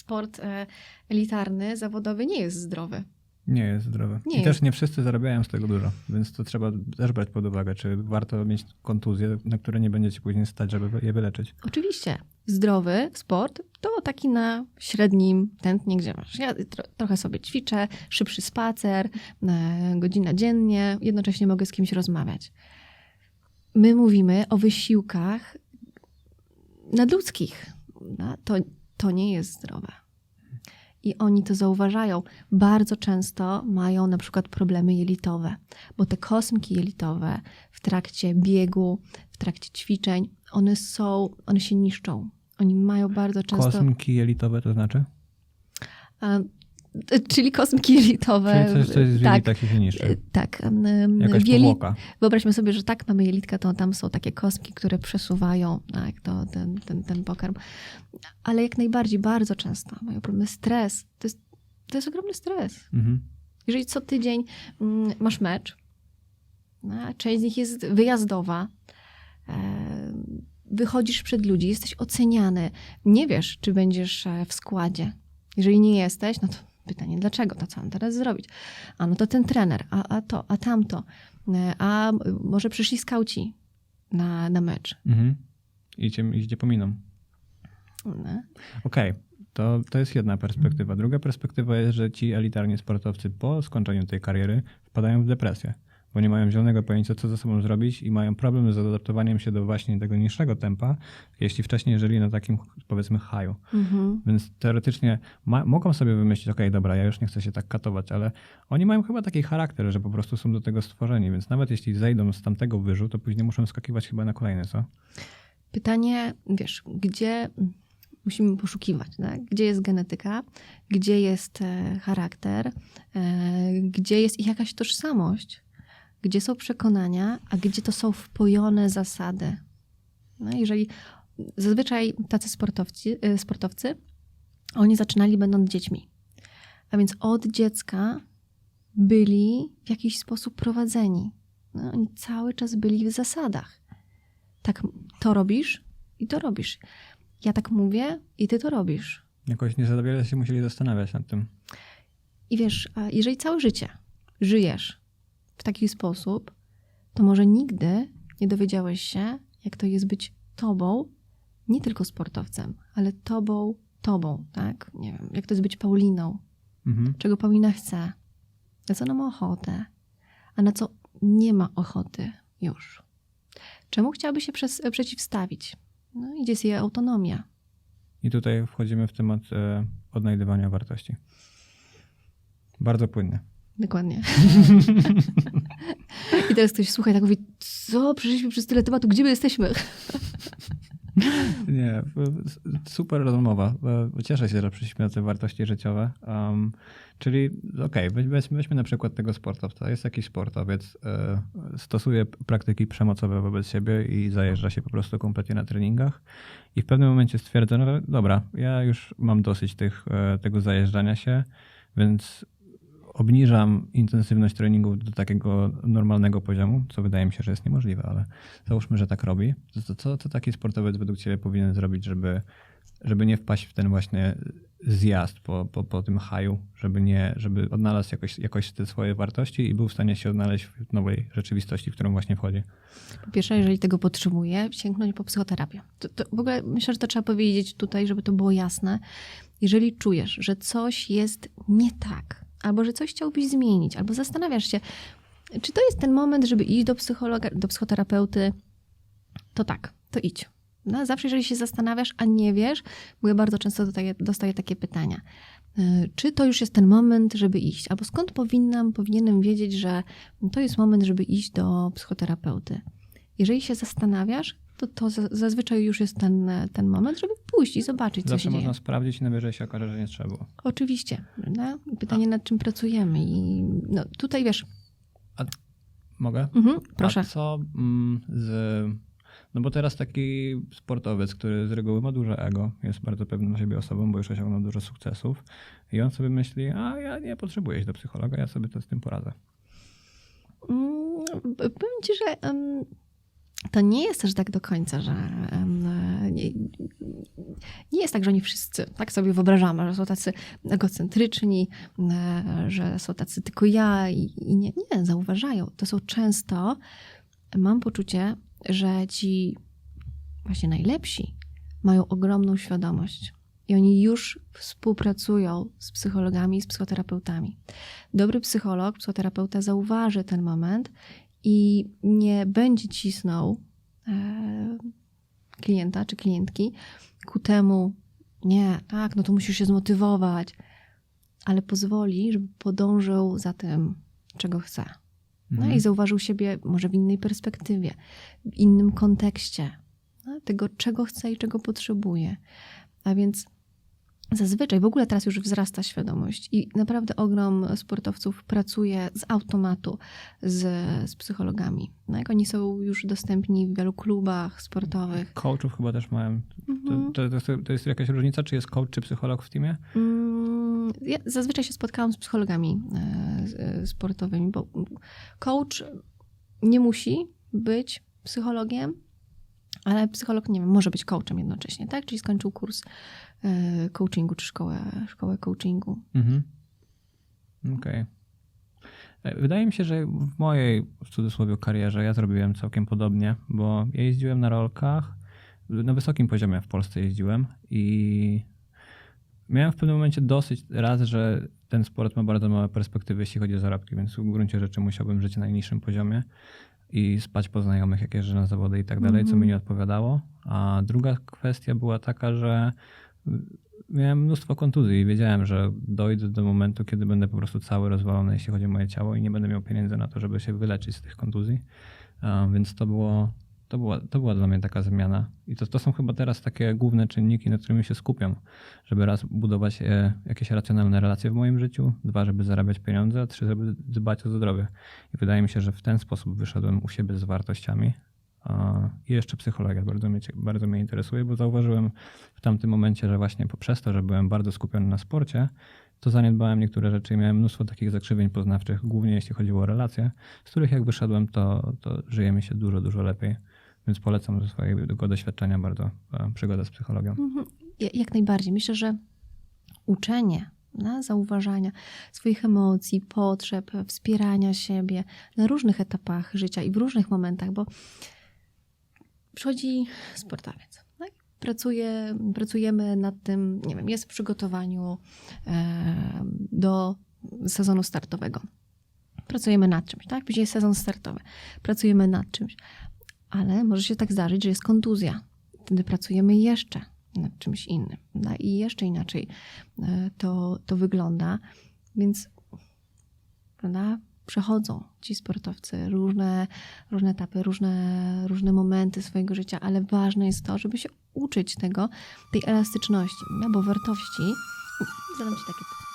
sport e, elitarny, zawodowy nie jest zdrowy. Nie jest zdrowe. Nie I jest. też nie wszyscy zarabiają z tego dużo, więc to trzeba też brać pod uwagę, czy warto mieć kontuzje, na które nie będzie ci później stać, żeby je wyleczyć. Oczywiście, zdrowy sport to taki na średnim tętnie, gdzie masz. Ja tro, trochę sobie ćwiczę, szybszy spacer, e, godzina dziennie, jednocześnie mogę z kimś rozmawiać. My mówimy o wysiłkach nadludzkich. No, to, to nie jest zdrowe. I oni to zauważają. Bardzo często mają na przykład problemy jelitowe, bo te kosmki jelitowe w trakcie biegu, w trakcie ćwiczeń, one są, one się niszczą. Oni mają bardzo często. Kosmki jelitowe to znaczy? Y, czyli kosmki jelitowe. Czyli coś, z tak, jelita się niszczy. y, tak. Jakaś powłoka. Wyobraźmy sobie, że tak, mamy jelitka, to tam są takie kostki, które przesuwają tak, to, ten, ten, ten pokarm. Ale jak najbardziej, bardzo często mają problemy. Stres. To jest, to jest ogromny stres. Mhm. Jeżeli co tydzień mm, masz mecz, no, część z nich jest wyjazdowa, e, wychodzisz przed ludzi, jesteś oceniany, nie wiesz, czy będziesz e, w składzie. Jeżeli nie jesteś, no to pytanie, dlaczego? To co mam teraz zrobić? A no to ten trener, a, a to, a tamto, e, a może przyszli skauci na, na mecz. Mhm. Idzie, idzie pominą. No. Okej, to, to jest jedna perspektywa. Druga perspektywa jest, że ci elitarni sportowcy po skończeniu tej kariery wpadają w depresję, bo nie mają zielonego pojęcia, co ze sobą zrobić i mają problem z adaptowaniem się do właśnie tego niższego tempa, jeśli wcześniej żyli na takim, powiedzmy, haju. Mhm. Więc teoretycznie ma, mogą sobie wymyślić, okej, dobra, ja już nie chcę się tak katować, ale oni mają chyba taki charakter, że po prostu są do tego stworzeni, więc nawet jeśli zejdą z tamtego wyżu, to później muszą skakiwać chyba na kolejny, co? Pytanie, wiesz, gdzie musimy poszukiwać, tak? gdzie jest genetyka, gdzie jest e, charakter, e, gdzie jest ich jakaś tożsamość, gdzie są przekonania, a gdzie to są wpojone zasady. No, jeżeli zazwyczaj tacy sportowcy, e, sportowcy, oni zaczynali będąc dziećmi. A więc od dziecka byli w jakiś sposób prowadzeni. No, oni cały czas byli w zasadach. Tak, to robisz i to robisz. Ja tak mówię i ty to robisz. Jakoś nie za się musieli zastanawiać nad tym. I wiesz, jeżeli całe życie żyjesz w taki sposób, to może nigdy nie dowiedziałeś się, jak to jest być tobą, nie tylko sportowcem, ale tobą, tobą, tak? Nie wiem, jak to jest być Pauliną, Mhm. czego Paulina chce, na co ona ma ochotę, a na co nie ma ochoty już. Czemu chciałaby się przez, przeciwstawić? No i gdzie jest jej autonomia? I tutaj wchodzimy w temat e, odnajdywania wartości. Bardzo płynnie. Dokładnie. I teraz ktoś słucha i tak mówi, co, przeszliśmy przez tyle tematu, gdzie my jesteśmy? Nie, super rozmowa. E, Cieszę się, że przyszliśmy na te wartości życiowe. Um, czyli okej, weź, weźmy, weźmy na przykład tego sportowca. Jest jakiś sportowiec, e, stosuje praktyki przemocowe wobec siebie i zajeżdża się po prostu kompletnie na treningach. I w pewnym momencie stwierdza, no dobra, ja już mam dosyć tych, e, tego zajeżdżania się, więc obniżam intensywność treningów do takiego normalnego poziomu, co wydaje mi się, że jest niemożliwe, ale załóżmy, że tak robi. To, co, co taki sportowiec według Ciebie powinien zrobić, żeby, żeby nie wpaść w ten właśnie zjazd po, po, po tym haju, żeby, nie, żeby odnalazł jakoś, jakoś te swoje wartości i był w stanie się odnaleźć w nowej rzeczywistości, w którą właśnie wchodzi? Po pierwsze, jeżeli tego potrzebuje, sięgnąć po psychoterapię. To, to w ogóle myślę, że to trzeba powiedzieć tutaj, żeby to było jasne. Jeżeli czujesz, że coś jest nie tak, albo że coś chciałbyś zmienić, albo zastanawiasz się, czy to jest ten moment, żeby iść do psychologa, do psychoterapeuty, to tak, to idź. No, zawsze, jeżeli się zastanawiasz, a nie wiesz, bo ja bardzo często dostaję, dostaję takie pytania. y, Czy to już jest ten moment, żeby iść? Albo skąd powinnam, powinienem wiedzieć, że to jest moment, żeby iść do psychoterapeuty? Jeżeli się zastanawiasz, to to za- zazwyczaj już jest ten, ten moment, żeby pójść i zobaczyć, co Zawsze się można dzieje. sprawdzić i najwyżej się okaże, że nie trzeba było. Oczywiście. Prawda? Pytanie, nad czym pracujemy. I no, tutaj wiesz, Mogę? mhm, proszę. A co mm, z... No bo teraz taki sportowiec, który z reguły ma duże ego, jest bardzo pewnym siebie osobą, bo już osiągnął dużo sukcesów i on sobie myśli, a ja nie potrzebuję iść do psychologa, ja sobie to z tym poradzę. Mm, Powiem ci, że to nie jest też tak do końca, że em, nie, nie jest tak, że oni wszyscy, tak sobie wyobrażamy, że są tacy egocentryczni, e, że są tacy tylko ja i, i nie, nie, zauważają. To są często, mam poczucie, że ci właśnie najlepsi mają ogromną świadomość i oni już współpracują z psychologami i z psychoterapeutami. Dobry psycholog, psychoterapeuta zauważy ten moment i nie będzie cisnął e, klienta czy klientki ku temu, nie, tak, no to musisz się zmotywować, ale pozwoli, żeby podążył za tym, czego chce. No Mhm. i zauważył siebie może w innej perspektywie, w innym kontekście, no, tego, czego chce i czego potrzebuje. A więc zazwyczaj, w ogóle teraz już wzrasta świadomość i naprawdę ogrom sportowców pracuje z automatu z, z psychologami. No, jak oni są już dostępni w wielu klubach sportowych. Coachów chyba też mają. To, Mhm. to, to, to jest jakaś różnica, czy jest coach, czy psycholog w teamie? Mm, Ja zazwyczaj się spotkałam z psychologami e, e, sportowymi, bo coach nie musi być psychologiem, ale psycholog, nie wiem, może być coachem jednocześnie, tak? Czyli skończył kurs e, coachingu czy szkołę, szkołę coachingu. Mhm. Okej. E, Wydaje mi się, że w mojej w cudzysłowie karierze ja zrobiłem całkiem podobnie, bo jeździłem na rolkach, na wysokim poziomie w Polsce jeździłem i miałem w pewnym momencie dosyć raz, że ten sport ma bardzo małe perspektywy, jeśli chodzi o zarobki, więc w gruncie rzeczy musiałbym żyć na najniższym poziomie i spać po znajomych, jak jeżdżę na zawody i tak dalej, co Mhm. mi nie odpowiadało. A druga kwestia była taka, że miałem mnóstwo kontuzji i wiedziałem, że dojdę do momentu, kiedy będę po prostu cały rozwalony, jeśli chodzi o moje ciało i nie będę miał pieniędzy na to, żeby się wyleczyć z tych kontuzji. Więc to było, to była, to była dla mnie taka zmiana. I to, to są chyba teraz takie główne czynniki, nad którymi się skupiam, żeby raz budować e, jakieś racjonalne relacje w moim życiu, dwa, żeby zarabiać pieniądze, a trzy, żeby dbać o zdrowie. I wydaje mi się, że w ten sposób wyszedłem u siebie z wartościami. I jeszcze psychologia bardzo mnie, bardzo mnie interesuje, bo zauważyłem w tamtym momencie, że właśnie poprzez to, że byłem bardzo skupiony na sporcie, to zaniedbałem niektóre rzeczy i miałem mnóstwo takich zakrzywień poznawczych, głównie jeśli chodziło o relacje, z których jak wyszedłem, to, to żyje mi się dużo, dużo lepiej. Więc polecam ze swojego doświadczenia bardzo e, przygodę z psychologią. Mhm. Ja- Jak najbardziej. Myślę, że uczenie, na zauważania swoich emocji, potrzeb, wspierania siebie na różnych etapach życia i w różnych momentach, bo przychodzi sportowiec. Tak? Pracuje, pracujemy nad tym, nie wiem, jest w przygotowaniu e, do sezonu startowego. Pracujemy nad czymś, tak? Później sezon startowy. Pracujemy nad czymś. Ale może się tak zdarzyć, że jest kontuzja. Wtedy pracujemy jeszcze nad czymś innym. No I jeszcze inaczej e, to, to wygląda. Więc prawda, przechodzą ci sportowcy różne, różne etapy, różne, różne momenty swojego życia, ale ważne jest to, żeby się uczyć tego, tej elastyczności, no bo wartości. Zadam ci takie pytanie.